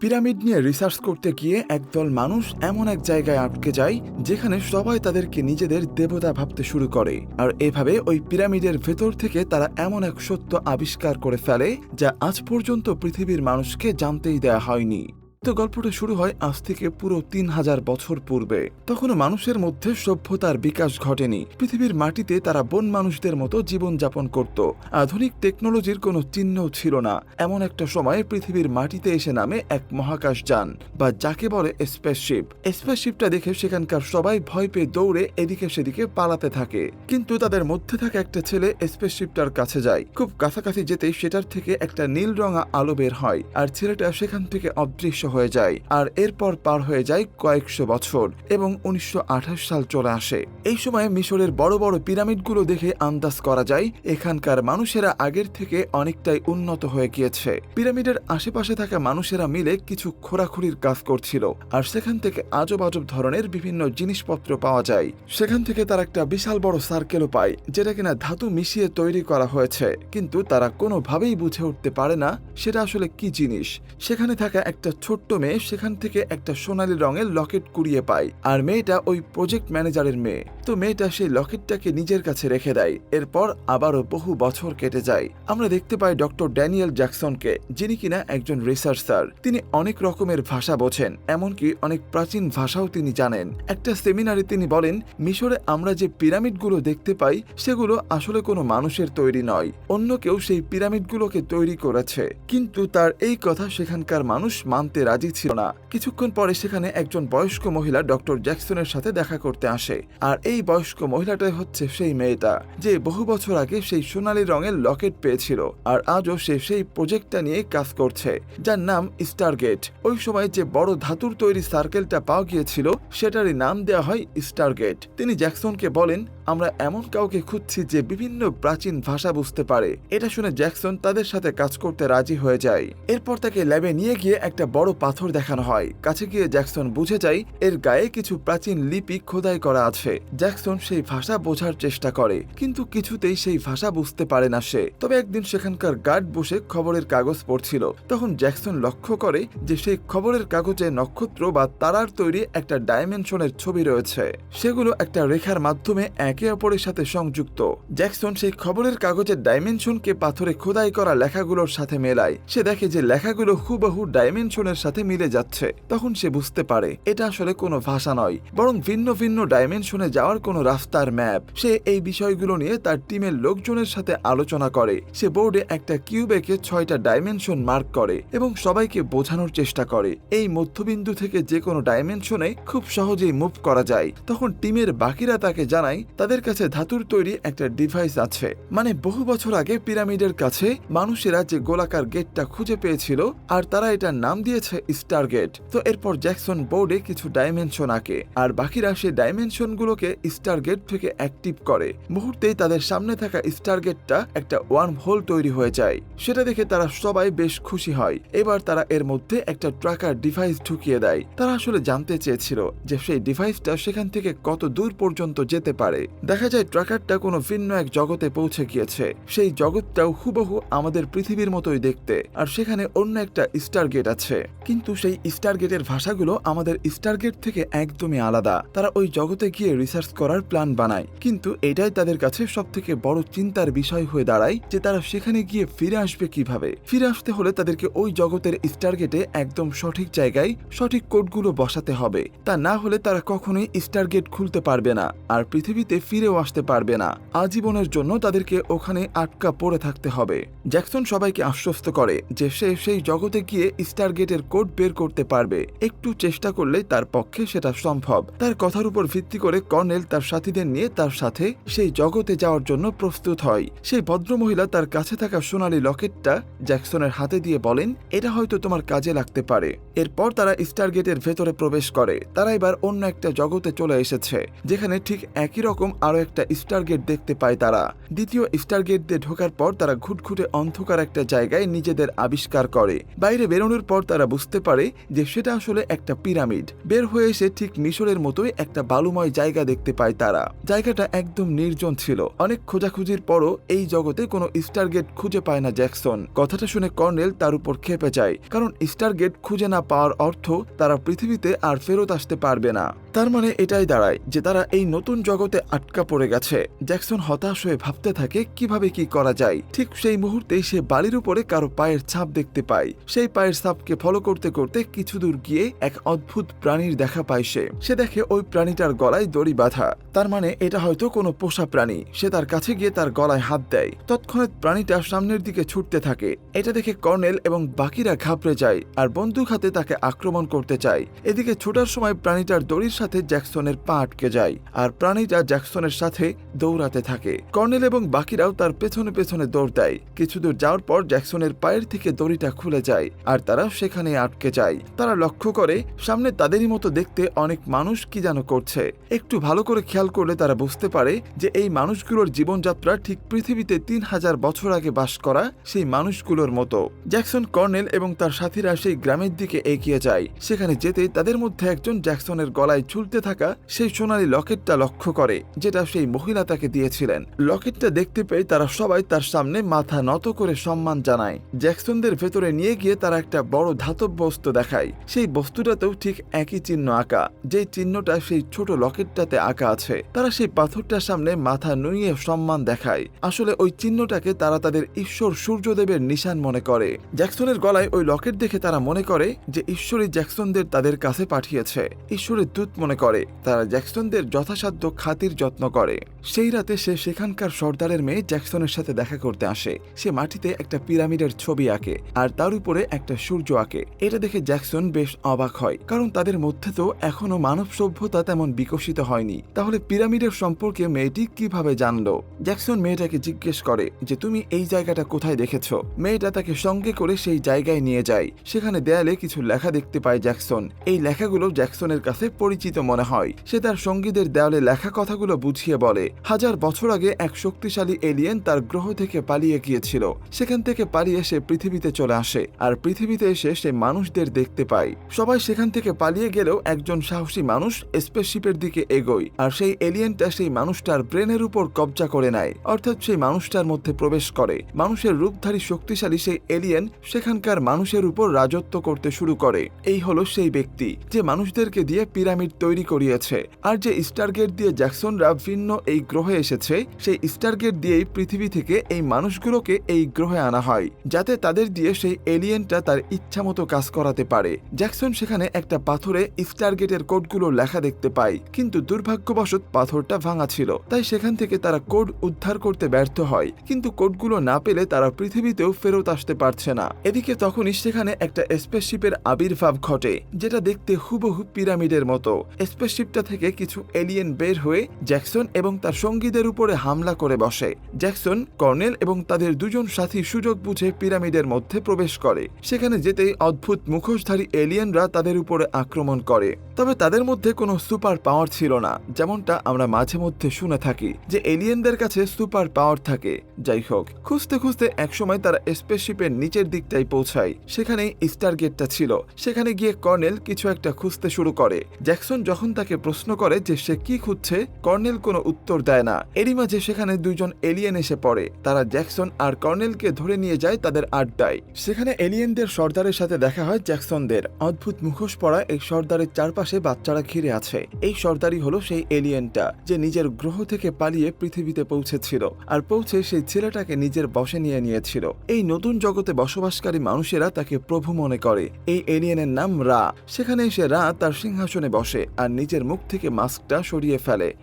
Pyramid নিয়ে research করতে গিয়ে একদল মানুষ এমন এক জায়গায় আটকে যায়, যেখানে সবাই তাদেরকে নিজেদের দেবতা ভাবতে শুরু করে। আর এভাবে ওই পিরামিডের ভেতর থেকে তারা এমন এক সত্য আবিষ্কার করে ফেলে, যা আজ পর্যন্ত পৃথিবীর মানুষকে জানতেই দেয়া হয়নি। তো গল্পটা শুরু হয় আজ থেকে পুরো তিন হাজার বছর পূর্বে। তখনও মানুষের মধ্যে সভ্যতার বিকাশ ঘটেনি। পৃথিবীর মাটিতে তারা বন মানুষদের মতো জীবন যাপন করত। আধুনিক টেকনোলজির কোনো চিহ্নও ছিল না। এমন একটা সময়ে পৃথিবীর মাটিতে এসে নামে এক মহাকাশ যান, বা যাকে বলে স্পেসশিপ স্পেসশিপটা দেখে সেখানকার সবাই ভয় পেয়ে দৌড়ে এদিকে সেদিকে পালাতে থাকে। কিন্তু তাদের মধ্যে থাকা একটা ছেলে স্পেসশিপটার কাছে যায়। খুব কাছাকাছি যেতেই সেটার থেকে একটা নীল রঙা আলো বের হয়, আর ছেলেটা সেখান থেকে অদৃশ্য হয়ে যায় আর এরপর পার হয়ে যায় কয়েকশো বছর এবং উনিশশো সাল চলে আসে। এই সময় মিশরের বড় বড় পিরামিডগুলো দেখে আন্দাজ করা যায় এখানকার মানুষেরা আগের থেকে অনেকটাই উন্নত হয়ে গিয়েছে। পিরামিডের আশেপাশে থাকা মানুষেরা মিলে কিছু খোরাখুরির কাজ করছিল আর সেখান থেকে আজব আজব ধরনের বিভিন্ন জিনিসপত্র পাওয়া যায়। সেখান থেকে তারা একটা বিশাল বড় সার্কেলও পায়, যেটা কিনা ধাতু মিশিয়ে তৈরি করা হয়েছে। কিন্তু তারা কোনোভাবেই বুঝে উঠতে পারে না সেটা আসলে কি জিনিস। সেখানে থাকা একটা ছোট্ট মেয়ে সেখান থেকে একটা সোনালী রঙের লকেট কুড়িয়ে পায়। আর মেয়েটা ওই প্রজেক্ট ম্যানেজারের মেয়ে। তো মেয়েটা সেই লকেটটাকে নিজের কাছে রেখে দেয়। এরপর আবারও বহু বছর কেটে যায়। আমরা দেখতে পাই ডক্টর ড্যানিয়েল জ্যাকসনকে, যিনি কিনা একজন রিসার্চার। তিনি অনেক রকমের ভাষা বোঝেন, এমনকি অনেক প্রাচীন ভাষাও তিনি জানেন। একটা সেমিনারে তিনি বলেন, মিশরে আমরা যে পিরামিডগুলো দেখতে পাই, সেগুলো আসলে কোনো মানুষের তৈরি নয়। অন্য কেউ সেই পিরামিডগুলোকে তৈরি করেছে। কিন্তু তার এই কথা সেখানকার মানুষ মানতে রাজি ছিল না। কিছুক্ষণ পরে সেখানে একজন বয়স্ক মহিলা ডক্টর জ্যাকসনের সাথে দেখা করতে আসে। আর এই বয়স্ক মহিলাটাই হচ্ছে সেই মেয়েটা, যে বহু বছর আগে সেই সোনালী রঙের লকেট পেয়েছিল। আর আজও সে সেই প্রজেক্টটা নিয়ে কাজ করছে, যার নাম স্টারগেট। ওই সময় যে বড় ধাতুর তৈরি সার্কেলটা পাওয়া গিয়েছিল, সেটারই নাম দেওয়া হয় স্টারগেট। তিনি জ্যাকসনকে বলেন আমরা এমন কাউকে খুঁজছি যে বিভিন্ন প্রাচীন ভাষা বুঝতে পারে। এটা শুনে জ্যাকসন তাদের সাথে কাজ করতে রাজি হয়ে যায়। এরপর তাকে ল্যাবে নিয়ে গিয়ে একটা বড় পাথর দেখানো হয়। কাছে গিয়ে জ্যাকসন বুঝে যায়, এর গায়ে কিছু প্রাচীন লিপি খোদাই করা আছে। জ্যাকসন সেই ভাষা বোঝার চেষ্টা করে, কিন্তু কিছুতেই সেই ভাষা বুঝতে পারে না সে। তবে একদিন সেখানকার গার্ড বসে খবরের কাগজ পড়ছিল। তখন জ্যাকসন লক্ষ্য করে যে সেই খবরের কাগজে নক্ষত্র বা তারার তৈরি একটা ডাইমেনশনের ছবি রয়েছে। সেগুলো একটা রেখার মাধ্যমে একে অপরের সাথে সংযুক্ত। জ্যাকসন সেই খবরের কাগজের ডাইমেনশনকে পাথরে খোদাই করা লেখাগুলোর সাথে মেলায়। সে দেখে যে লেখাগুলো হুবহু ডাইমেনশনের সাথে মিলে যাচ্ছে। তখন সে বুঝতে পারে, এটা আসলে কোনো ভাষা নয়, বরং ভিন্ন ভিন্ন ডাইমেনশনে যাওয়ার কোনো রাস্তার ম্যাপ। সে এই বিষয়গুলো নিয়ে তার টিমের লোকজনের সাথে আলোচনা করে। সে বোর্ডে একটা কিউবেকে ছয়টা ডাইমেনশন মার্ক করে এবং সবাইকে বোঝানোর চেষ্টা করে। এই মধ্যবিন্দু থেকে যে কোনো ডাইমেনশনে খুব সহজেই মুভ করা যায়। তখন টিমের বাকিরা তাকে জানায় তাদের কাছে ধাতুর তৈরি একটা ডিভাইস আছে। মানে বহু বছর আগে পিরামিডের কাছে মানুষেরা যে গোলাকার গেটটা খুঁজে পেয়েছিল, আর তারা এটার নাম দিয়েছে স্টার গেট তো এরপর জ্যাকসন বোর্ডে কিছু ডাইমেনশন আঁকে, আর বাকিরা সেই ডাইমেনশন গুলোকে স্টার গেট থেকে অ্যাক্টিভ করে। মুহূর্তেই তাদের সামনে থাকা স্টার গেটটা একটা ওয়ার্ম হোল তৈরি হয়ে যায়। সেটা দেখে তারা সবাই বেশ খুশি হয়। এবার তারা এর মধ্যে একটা ট্রাকার ডিভাইস ঢুকিয়ে দেয়। তারা আসলে জানতে চেয়েছিল যে সেই ডিভাইসটা সেখান থেকে কত দূর পর্যন্ত যেতে পারে। দেখা যায় ট্রাকারটা কোনো ভিন্ন এক জগতে পৌঁছে গিয়েছে। সেই জগৎটাও হুবহু আমাদের পৃথিবীর মতোই দেখতে, আর সেখানে অন্য একটা স্টার গেট আছে। কিন্তু সেই স্টার গেটের ভাষাগুলো আমাদের স্টার গেট থেকে একদমই আলাদা। তারা ওই জগতে গিয়ে রিসার্চ করার প্ল্যান বানায়। কিন্তু এটাই তাদের কাছে সব থেকে বড় চিন্তার বিষয় হয়ে দাঁড়ায় যে তারা সেখানে গিয়ে ফিরে আসবে কীভাবে। ফিরে আসতে হলে তাদেরকে ওই জগতের স্টার গেটে একদম সঠিক জায়গায় সঠিক কোডগুলো বসাতে হবে। তা না হলে তারা কখনোই স্টার গেট খুলতে পারবে না। আর পৃথিবীতে ফিরেও আসতে পারবে না। আজীবনের জন্য তাদেরকে ওখানে আটকা পড়ে থাকতে হবে। জ্যাকসন সবাইকে আশ্বস্ত করে যে সে সেই জগতে গিয়ে স্টার গেটের কোড বের করতে পারবে। একটু চেষ্টা করলেই তার পক্ষে সেটা সম্ভব। তার কথার উপর ভিত্তি করে কর্নেল তার সাথীদের নিয়ে তার সাথে সেই জগতে যাওয়ার জন্য প্রস্তুত হয়। সেই ভদ্রমহিলা তার কাছে থাকা সোনালী লকেটটা জ্যাকসনের হাতে দিয়ে বলেন, এটা হয়তো তোমার কাজে লাগতে পারে। এরপর তারা স্টার গেটের ভেতরে প্রবেশ করে। তারা এবার অন্য একটা জগতে চলে এসেছে, যেখানে ঠিক একই রকম রকম আরও একটা স্টার গেট দেখতে পায় তারা। দ্বিতীয় স্টার গেট দিয়ে ঢোকার পর তারা ঘুটঘুটে অন্ধকার একটা জায়গায় নিজেদের আবিষ্কার করে। বাইরে বেরোনোর পর তারা বুঝতে পারে যে সেটা আসলে একটা পিরামিড। বের হয়ে এসে ঠিক মিশরের মতোই একটা বালুময় জায়গা দেখতে পায় তারা। জায়গাটা একদম নির্জন ছিল। অনেক খোঁজাখুঁজির পরও এই জগতে কোনো স্টার গেট খুঁজে পায় না জ্যাকসন। কথাটা শুনে কর্নেল তার উপর খেপে যায়। কারণ স্টার গেট খুঁজে না পাওয়ার অর্থ তারা পৃথিবীতে আর ফেরত আসতে পারবে না। তার মানে এটাই দাঁড়ায় যে তারা এই নতুন জগতে আটকা পড়ে গেছে। জ্যাকসন হতাশ হয়ে ভাবতে থাকে, কীভাবে কি করা যায়? ঠিক সেই মুহূর্তেই সে বালির উপরে কারও পায়ের ছাপ দেখতে পায়। সেই পায়ের ছাপকে ফলো করতে করতে কিছু দূর গিয়ে এক অদ্ভুত প্রাণীর দেখা পায় সে। সে দেখে ওই প্রাণীটার গলায় দড়ি বাঁধা। তার মানে এটা হয়তো কোনো পোষা প্রাণী। সে তার কাছে গিয়ে তার গলায় হাত দেয়। তৎক্ষণাৎ প্রাণীটা সামনের দিকে ছুটতে থাকে। এটা দেখে কর্নেল এবং বাকিরা ঘাবড়ে যায় আর বন্দুক হাতে তাকে আক্রমণ করতে চায়। এদিকে ছোটার সময় প্রাণীটার দড়ির সাথে জ্যাকসনের পা আটকে যায়। আর প্রাণীটা জ্যাকসনের সাথে দৌড়াতে থাকে। কর্নেল এবং বাকিরাও তার পেছনে পেছনে দৌড় দেয়। কিছু দূর যাওয়ার পর জ্যাকসনের পায়ের থেকে দড়িটা খুলে যায় আর তারা সেখানে আটকে যায়। তারা লক্ষ্য করে সামনে তাদেরই মতো দেখতে অনেক মানুষ কি যেন করছে। একটু ভালো করে খেয়াল করলে তারা বুঝতে পারে যে এই মানুষগুলোর জীবনযাত্রা ঠিক পৃথিবীতে তিন হাজার বছর আগে বাস করা সেই মানুষগুলোর মতো। জ্যাকসন, কর্নেল এবং তার সাথীরা সেই গ্রামের দিকে এগিয়ে যায়। সেখানে যেতে তাদের মধ্যে একজন জ্যাকসনের গলায় ঝুলতে থাকা সেই সোনালী লকেটটা লক্ষ্য করে। যেটা সেই মহিলা তাকে দিয়েছিলেন। লকেটটা দেখতে পেয়ে তারা সবাই তার সামনে মাথা নত করে সম্মান জানায়। জ্যাকসনদের ভেতরে নিয়ে গিয়ে তারা একটা বড় ধাতব বস্তু দেখায়। সেই বস্তুটাতেও ঠিক একই চিহ্ন আঁকা। যেই চিহ্নটা সেই ছোট লকেটটাতে আঁকা আছে। তারা সেই পাথরটার সামনে মাথা নুইয়ে সম্মান দেখায়। আসলে ওই চিহ্নটাকে তারা তাদের ঈশ্বর সূর্যদেবের নিশান মনে করে। জ্যাকসনের গলায় ওই লকেট দেখে তারা মনে করে যে ঈশ্বরই জ্যাকসনদের তাদের কাছে পাঠিয়েছে। ঈশ্বরের দূত মনে করে। তারা জ্যাকসনদের যথাসাধ্য খাতির যত্ন করে। সেই রাতে সে সেখানকার সর্দারের মেয়ে জ্যাকসনের সাথে দেখা করতে আসে। সে মাটিতে একটা পিরামিডের ছবি আঁকে আর তার উপরে একটা সূর্য আঁকে। এটা দেখে জ্যাকসন বেশ অবাক হয়, কারণ তাদের মধ্যে তো এখনও মানব সভ্যতা তেমন বিকশিত হয়নি। তাহলে পিরামিডের সম্পর্কে মেয়েটি কীভাবে জানলো? জ্যাকসন মেয়েটাকে জিজ্ঞেস করে যে, তুমি এই জায়গাটা কোথায় দেখেছ? মেয়েটা তাকে সঙ্গে করে সেই জায়গায় নিয়ে যায়। সেখানে দেয়ালে কিছু লেখা দেখতে পায় জ্যাকসন। এই লেখাগুলো জ্যাকসনের কাছে পরিচিত মনে হয়। সে তার সঙ্গীদের দেয়ালে লেখা কথাগুলো বুঝিয়ে বলে, হাজার বছর আগে এক শক্তিশালী এলিয়েন তার গ্রহ থেকে পালিয়ে গিয়েছিল। সেখান থেকে পালিয়ে সে পৃথিবীতে চলে আসে, আর পৃথিবীতে এসে সে মানুষদের দেখতে পায়। সবাই সেখান থেকে পালিয়ে গেলেও একজন সাহসী মানুষ স্পেসশিপের দিকে এগোয়, আর সেই এলিয়েনটা সেই মানুষটার ব্রেনের উপর কবজা করে নেয়, অর্থাৎ সেই মানুষটার মধ্যে প্রবেশ করে। মানুষের রূপধারী শক্তিশালী সেই এলিয়েন সেখানকার মানুষের উপর রাজত্ব করতে শুরু করে। এই হলো সেই ব্যক্তি, যে মানুষদেরকে দিয়ে পিরামিড তৈরি করিয়েছে। আর যে স্টারগেট দিয়ে জ্যাকসনরা ভিন্ন এই গ্রহে এসেছে, সেই স্টারগেট দিয়েই পৃথিবী থেকে এই মানুষগুলোকে এই গ্রহে আনা হয়, যাতে তাদের দিয়ে সেই এলিয়েনটা তার ইচ্ছামতো কাজ করাতে পারে। জ্যাকসন সেখানে একটা পাথরে স্টারগেটের কোডগুলো লেখা দেখতে পায়, কিন্তু দুর্ভাগ্যবশত পাথরটা ভাঙা ছিল, তাই সেখান থেকে তারা কোড উদ্ধার করতে ব্যর্থ হয়, কিন্তু কোডগুলো না পেলে তারা পৃথিবীতেও ফেরত আসতে পারছে না। এদিকে তখনই সেখানে একটা স্পেসশিপের আবির্ভাব ঘটে, যেটা দেখতে হুবহু পিরামিডের মতো। স্পেসশিপটা থেকে কিছু এলিয়েন বের হয়ে জ্যাকসন এবং তার সঙ্গীদের উপরে হামলা করে বসে। জ্যাকসন, কর্নেল এবং তাদের দুজন সাথী সুযোগ বুঝে পিরামিডের মধ্যে প্রবেশ করে। সেখানে যেতেই অদ্ভুত মুখোশধারী এলিয়েনরা তাদের উপরে আক্রমণ করে। তবে তাদের মধ্যে কোনো সুপার পাওয়ার ছিল না, যেমনটা আমরা মাঝে মধ্যে শুনে থাকি যে এলিয়েনদের কাছে সুপার পাওয়ার থাকে। যাই হোক, খুঁজতে খুঁজতে একসময় তারা স্পেসশিপের নিচের দিকটাই পৌঁছায়। সেখানেই স্টার গেটটা ছিল। সেখানে গিয়ে কর্নেল কিছু একটা খুঁজতে শুরু করে। জ্যাকসন যখন তাকে প্রশ্ন করে যে সে কি খুঁজছে কর্নেল কোনো উত্তর দেয় না। এরই মাঝে সেখানে দুইজন এলিয়েন এসে পড়ে। তারা জ্যাকসন আর কর্নেলকে ধরে নিয়ে যায় তাদের আড্ডায়। সেখানে এলিয়েনদের সর্দারের সাথে দেখা হয় জ্যাকসনদের। অদ্ভুত মুখোশ পরা এই সর্দারের চারপাশে বাচ্চারা ঘিরে আছে। এই সর্দারই হলো সেই এলিয়েনটা, যে নিজের গ্রহ থেকে পালিয়ে পৃথিবীতে পৌঁছেছিল আর পৌঁছে সেই ছেলেটাকে নিজের বসে নিয়ে নিয়েছিল। এই নতুন জগতে বসবাসকারী মানুষেরা তাকে প্রভু মনে করে। এই এলিয়েনের নাম রা। সেখানে এসে রা তার সিংহাসনে বসে আর নিজের মুখ থেকে মাস্কটা সরিয়ে ফেলে।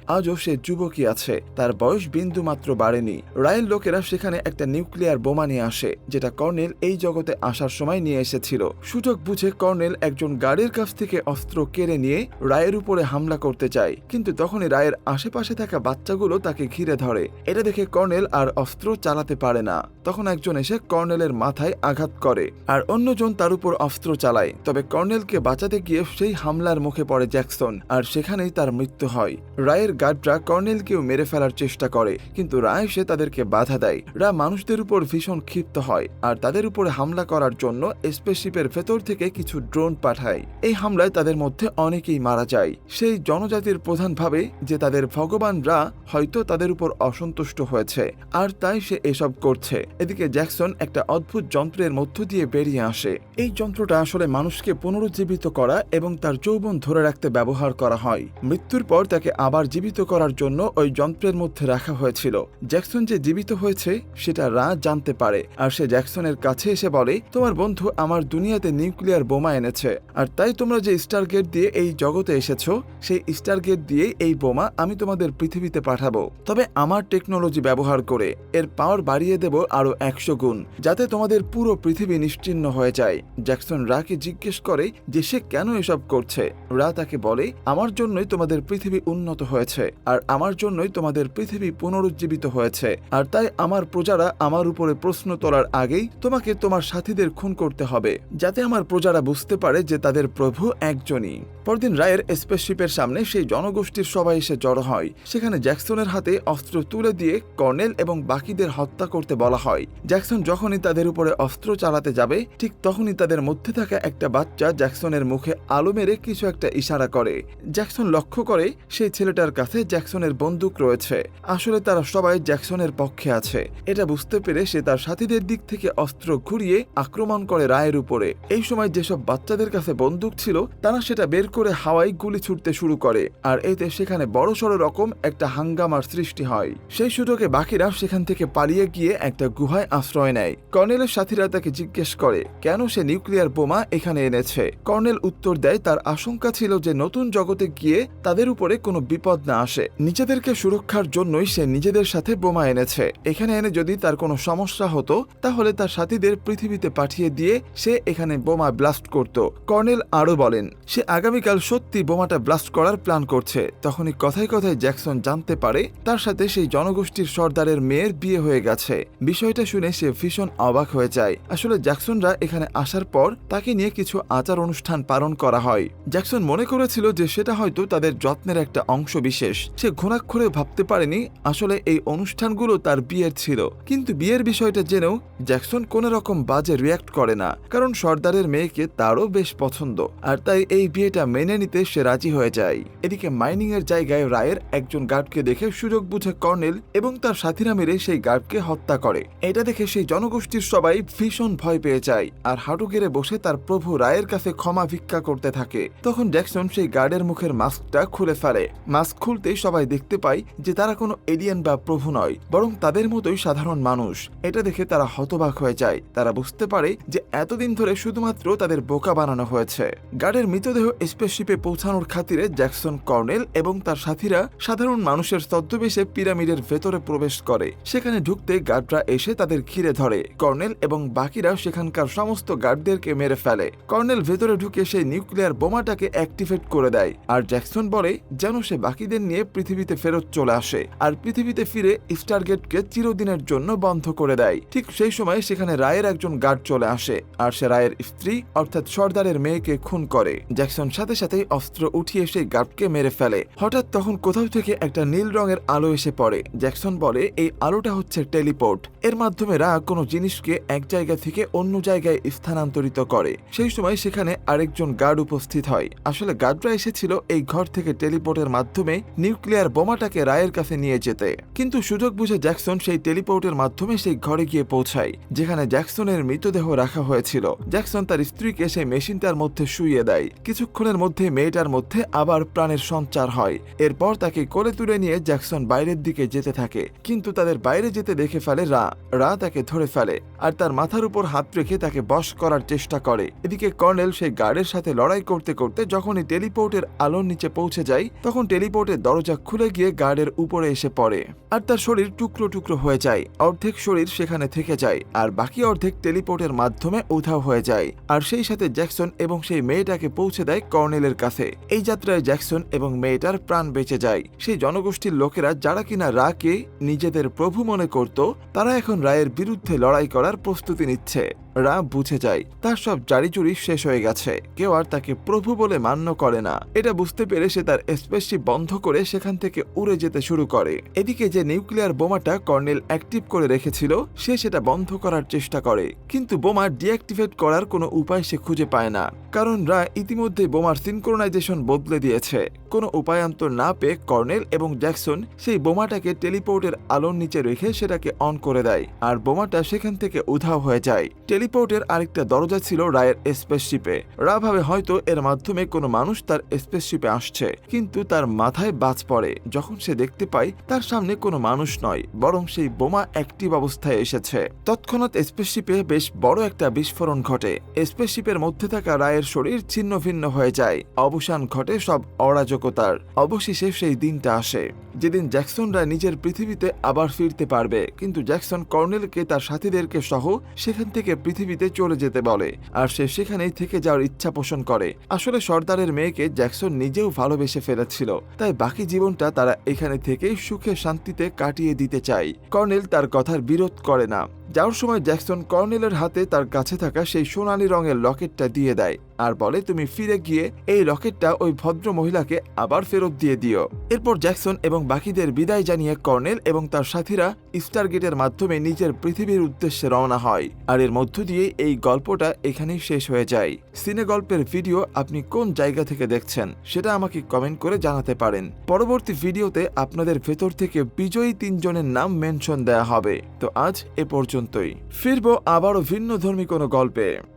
সে যুবকই আছে। তার বয়স বিন্দু মাত্র বাড়েনি। রায়ের লোকেরা সেখানে একটা নিউক্লিয়ার বোমা নিয়ে আসে, যেটা কর্নেল এই জগতে আসার সময় নিয়ে এসেছিল। সুযোগ বুঝে কর্নেল একজন গাড়ির কাছ থেকে অস্ত্র কেড়ে নিয়ে রায়ের উপরে হামলা করতে চায় কিন্তু তখনই রায়ের আশেপাশে থাকা বাচ্চাগুলো তাকে ঘিরে ধরে। এটা দেখে কর্নেল আর অস্ত্র চালাতে পারে না। তখন একজন এসে কর্নেলের মাথায় আঘাত করে আর অন্যজন তার উপর অস্ত্র চালায়। তবে কর্নেলকে বাঁচাতে গিয়ে সেই হামলার মুখে পড়ে জ্যাকসন, আর সেখানেই তার মৃত্যু হয়। রায়ের গার্ডরা কর্নেলকেও মেরে ফেলার চেষ্টা করে, কিন্তু রা এসে তাদেরকে বাধা দেয়। রা মানুষদের উপর ভীষণ ক্ষিপ্ত হয়, আর তাদের উপরে হামলা করার জন্য স্পেসশিপের ভেতর থেকে কিছু ড্রোন পাঠায়। এই হামলায় তাদের মধ্যে অনেকেই মারা যায়। সেই জনজাতির প্রধান ভাবে যে তাদের ভগবান রা হয়তো তাদের উপর অসন্তুষ্ট হয়েছে, আর তাই সে এসব করছে। এদিকে জ্যাকসন একটা অদ্ভুত যন্ত্রের মধ্য দিয়ে বেরিয়ে আসে। এই যন্ত্রটা আসলে মানুষকে পুনরুজ্জীবিত করা এবং তার যৌবন ধরে রাখতে ব্যবহার করা হয়। মৃত্যুর পর তাকে আবার জীবিত করার জন্য ওই যন্ত্রের মধ্যে রাখা হয়েছিল। জ্যাকসন যে জীবিত হয়েছে, সেটা রা জানতে পারে। আর সে জ্যাকসনের কাছে এসে বলে, তোমার বন্ধু আমার দুনিয়াতে নিউক্লিয়ার বোমা এনেছে। আর তাই তোমরা যে স্টার গেট দিয়ে এই জগতে এসেছ, সেই স্টার গেট দিয়ে এই বোমা আমি তোমাদের পৃথিবীতে পাঠাবো। তবে আমার টেকনোলজি ব্যবহার করে এর পাওয়ার বাড়িয়ে দেব আরও একশো গুণ, যাতে তোমাদের পুরো পৃথিবী নিশ্চিন্ন হয়ে যায়। জ্যাকসন রাকে জিজ্ঞেস করে যে সে কেন এসব করছে। রা তাকে বলে, আমার জন্যই তোমাদের পৃথিবী উন্নত হয়েছে। আর আমার জন্যই তোমাদের পৃথিবী পুনরুজ্জীবিত হয়েছে। আর তাই আমার প্রজারা আমার উপরে প্রশ্ন তোলার আগেই তোমাকে তোমার সাথীদের খুন করতে হবে, যাতে আমার প্রজারা বুঝতে পারে যে তাদের প্রভু একজনই। পরদিন রায়ের স্পেসশিপের সামনে সেই জনগোষ্ঠীর সবাই এসে জড়ো হয়। সেখানে জ্যাকসনের হাতে অস্ত্র তুলে দিয়ে কর্নেল এবং বাকিদের হত্যা করতে বলা হয়। জ্যাকসন যখনই তাদের উপরে অস্ত্র চালাতে যাবে, ঠিক তখনই তাদের মধ্যে থাকা একটা বাচ্চা জ্যাকসনের মুখে আলো মেরে কিছু একটা ইশারা করে। জ্যাকসন লক্ষ্য করে সেই ছেলেটার কাছে জ্যাকসনের বন্দুক রয়েছে। আসলে তারা সবাই জ্যাকসনের পক্ষে আছে। এটা বুঝতে পেরে সে তার সাথীদের দিক থেকে অস্ত্র ঘুরিয়ে আক্রমণ করে রায়ের উপরে। এই সময় যেসব বাচ্চাদের কাছে বন্দুক ছিল, তারা সেটা বের করে হাওয়ায় গুলি ছুটতে শুরু করে। আর এতে সেখানে বড়সড় রকম একটা হাঙ্গামার সৃষ্টি হয়। সেই সুযোগে বাকিরা সেখান থেকে পালিয়ে গিয়ে একটা গুহায় আশ্রয় নেয়। কর্নেলের সাথীরা তাকে জিজ্ঞেস করে, কেন সে নিউক্লিয়ার বোমা এখানে এনেছে? কর্নেল উত্তর দেয়, তার আশঙ্কা ছিল যে নতুন জগতে গিয়ে তাদের উপরে কোনো বিপদ না আসে। নিজেদেরকে সুরক্ষার জন্যই সে নিজেদের সাথে বোমা এনেছে। এখানে এনে যদি তার কোনো সমস্যা হতো, তাহলে তার সাথীদের পৃথিবীতে পাঠিয়ে দিয়ে সে এখানে বোমা ব্লাস্ট করত। কর্নেল আরও বলেন, সে আগামীকাল সত্যি বোমাটা ব্লাস্ট করার প্ল্যান করছে। তখনই কথায় কথায় জ্যাকসন জানতে পারে, তার সাথে সেই জনগোষ্ঠীর সর্দারের মেয়ের বিয়ে হয়ে গেছে। বিষয়টা শুনে সে ভীষণ অবাক হয়ে যায়। আসলে জ্যাকসনরা এখানে আসার পর তাকে নিয়ে কিছু আচার অনুষ্ঠান পালন করা হয়। জ্যাকসন মনে করেছিল যে সেটা হয়তো তাদের যত্নের একটা অংশ বিশেষ। সে ঘুণাক্ষরে ভাবতে পারেনি, আসলে এই অনুষ্ঠানগুলো তার বিয়ের ছিল। কিন্তু বিয়ের বিষয়টা জেনেও জ্যাকসন কোনো রকম বাজে রিয়াক্ট করে না, কারণ সর্দারের মেয়েকে তারও বেশ পছন্দ। আর তাই এই বিয়েটা মেনে নিতে সে রাজি হয়ে যায়। এদিকে মাইনিং এর জায়গায় রায়ের একজন গার্ডকে দেখে সুযোগ বুঝে কর্নেল এবং তার সাথীরা মেরে সেই গার্ডকে হত্যা করে। এটা দেখে সেই জনগোষ্ঠীর সবাই ভীষণ ভয় পেয়ে যায়, আর হাঁটু গেড়ে বসে তার প্রভু রায়ের কাছে ক্ষমা ভিক্ষা করতে থাকে। তখন জ্যাকসন সেই গার্ডের মুখের মাস্কটা খুলে ফেলে। মাস্ক খুলতেই সবাই দেখতে পায় যে তারা কোনো এলিয়েন বা প্রভু নয়, বরং তাদের মতোই সাধারণ মানুষ। এটা দেখে তারা হতবাক হয়ে যায়। তারা বুঝতে পারে যে এতদিন ধরে শুধুমাত্র তাদের বোকা বানানো হয়েছে। গার্ডের মৃতদেহ স্পেসশিপে পৌঁছানোর খাতিরে জ্যাকসন কর্নেল এবং তার সাথীরা সাধারণ মানুষের ছদ্মবেশে পিরামিডের ভেতরে প্রবেশ করে। সেখানে ঢুকতে গার্ডরা এসে তাদের ঘিরে ধরে। কর্নেল এবং বাকিরা সেখানকার সমস্ত গার্ডদেরকে মেরে ফেলে। কর্নেল ভেতরে ঢুকে সেই নিউক্লিয়ার বোমাটাকে অ্যাক্টিভেট করে দেয়। আর জ্যাকসন বলে, যেন সে বাকিদের নিয়ে পৃথিবীতে ফেরত চলে আসে, আর পৃথিবীতে ফিরে স্টারগেটকে চিরদিনের জন্য বন্ধ করে দেয়। ঠিক সেই সময় সেখানে রায়ের একজন গার্ড চলে আসে, আর সে রায়ের স্ত্রী, অর্থাৎ সর্দারের মেয়েকে খুন করে। জ্যাকসন সাথে সাথেই অস্ত্র উঠিয়ে সেই গার্ডকে মেরে ফেলে। হঠাৎ তখন কোথাও থেকে একটা নীল রঙের আলো এসে পড়ে। জ্যাকসন বলে, এই আলোটা হচ্ছে টেলিপোর্ট। এর মাধ্যমে রা কোনো জিনিসকে এক জায়গা থেকে অন্য জায়গায় স্থানান্তরিত করে। সেই সময় সেখানে আরেকজন গার্ড উপস্থিত হয়। আসলে গার্ডরা এসেছিল এই ঘর থেকে টেলিপোর্টের মাধ্যমে নিউক্লিয়ার বোমাটাকে রায়ের কাছে নিয়ে যেতে। কিন্তু সুযোগ বুঝে জ্যাকসন সেই টেলিপোর্টের মাধ্যমে সেই ঘরে গিয়ে পৌঁছায়, যেখানে জ্যাকসনের মৃতদেহ রাখা হয়েছিল। জ্যাকসন তার স্ত্রীকে সেই মেশিনটার মধ্যে শুইয়ে দেয়। কিছুক্ষণের মধ্যে মেয়েটার মধ্যে আবার প্রাণের সঞ্চার হয়। এরপর তাকে কোলে তুলে নিয়ে জ্যাকসন বাইরের দিকে যেতে থাকে। কিন্তু তাদের বাইরে যেতে দেখে ফেলে রা। রা তাকে ধরে ফেলে আর তার মাথার উপর হাত রেখে তাকে বশ করার চেষ্টা করে। এদিকে কর্নেল সেই গার্ডের সাথে লড়াই করতে করতে যখনই টেলিপোর্টের আলোর নিচে পৌঁছে যায়, তখন টেলিপোর্টের দরজা খুলে গিয়ে গার্ডের উপরে এসে পড়ে। আর তার শরীর টুকরো টুকরো হয়ে যায়। অর্ধেক শরীর সেখানে থেকে যায়। আর বাকি অর্ধেক টেলিপোর্টের মাধ্যমে উধাও হয়ে যায়। আর সেই সাথে জ্যাকসন এবং সেই মেয়েটাকে পৌঁছে দেয় কর্নেলের কাছে। এই যাত্রায় জ্যাকসন এবং মেয়েটার প্রাণ বেঁচে যায়। সেই জনগোষ্ঠীর লোকেরা যারা কিনা রাকে নিজেদের প্রভু মনে করত, তারা এখন রায়ের বিরুদ্ধে লড়াই করার প্রস্তুতি নিচ্ছে। রা বুঝে যায়, তার সব জারিজুরি শেষ হয়ে গেছে। কেউ আর তাকে প্রভু বলে মান্য করে না। এটা বুঝতে পেরে সে তার স্পেসশিপ বন্ধ করে সেখান থেকে উড়ে যেতে শুরু করে। এদিকে যে নিউক্লিয়ার বোমাটা কর্নেল অ্যাক্টিভ করে রেখেছিল, সে সেটা বন্ধ করার চেষ্টা করে। কিন্তু বোমা ডিঅ্যাক্টিভেট করার কোনো উপায় সে খুঁজে পায় না। কারণ রা ইতিমধ্যে বোমার সিনক্রোনাইজেশন বদলে দিয়েছে। কোনো উপায়ান্তর না পেয়ে কর্নেল এবং জ্যাকসন সেই বোমাটাকে টেলিপোর্টের আলোর নিচে রেখে সেটাকে অন করে দেয় আর বোমাটা সেখান থেকে উধাও হয়ে যায়। টেলিপোর্টের আরেকটা দরজা ছিল রায়ের স্পেসশিপে। রা ভাবে হয়তো এর মাধ্যমে কোনো মানুষ তার স্পেসশিপে আসছে, কিন্তু তার মাথায় বাজ পড়ে। যখন সে দেখতে পায়, তার সামনে কোনো মানুষ নয়, বরং সেই বোমা অ্যাক্টিভ অবস্থায় এসেছে। তৎক্ষণাৎ স্পেসশিপে বেশ বড় একটা বিস্ফোরণ ঘটে। স্পেসশিপের মধ্যে থাকা রায়ের শরীর ছিন্ন ভিন্ন হয়ে যায়। অবসান ঘটে সব অরাজকতার। অবশেষে সেই দিনটা আসে। যেদিন জ্যাকসনরা নিজের পৃথিবীতে আবার ফিরতে পারবে, কিন্তু জ্যাকসন কর্নেলকে তার সাথীদেরকে সহ সেখান থেকে পৃথিবীতে চলে যেতে বলে, আর সে সেখানেই থেকে যাওয়ার ইচ্ছা পোষণ করে। আসলে সর্দারের মেয়েকে জ্যাকসন নিজেও ভালোবেসে ফেলেছিল, তাই বাকি জীবনটা তারা এখানে থেকেই সুখে শান্তিতে কাটিয়ে দিতে চায়। কর্নেল তার কথার বিরোধ করে না। যাওয়ার সময় জ্যাকসন কর্নেলের হাতে তার কাছে থাকা সেই সোনালী রঙের লকেটটা দিয়ে দেয়, আর বলে, তুমি ফিরে গিয়ে এই লকেটটা ওই ভদ্র মহিলাকে আবার ফেরত দিয়ে দিও। এরপর জ্যাকসন এবং বাকিদের বিদায় জানিয়ে কর্নেল এবং তার সাথীরা স্টার গেটের মাধ্যমে নিজের পৃথিবীর উদ্দেশ্যে রওনা হয়। আর এর মধ্য দিয়ে এই গল্পটা এখানেই শেষ হয়ে যায়। সিনে গল্পের ভিডিও আপনি কোন জায়গা থেকে দেখছেন সেটা আমাকে কমেন্ট করে জানাতে পারেন। পরবর্তী ভিডিওতে আপনাদের ভেতর থেকে বিজয়ী তিনজনের নাম মেনশন দেয়া হবে। তো আজ এ পর্যন্তই। ফিরবো আবারও ভিন্ন ধর্মী কোনো গল্পে।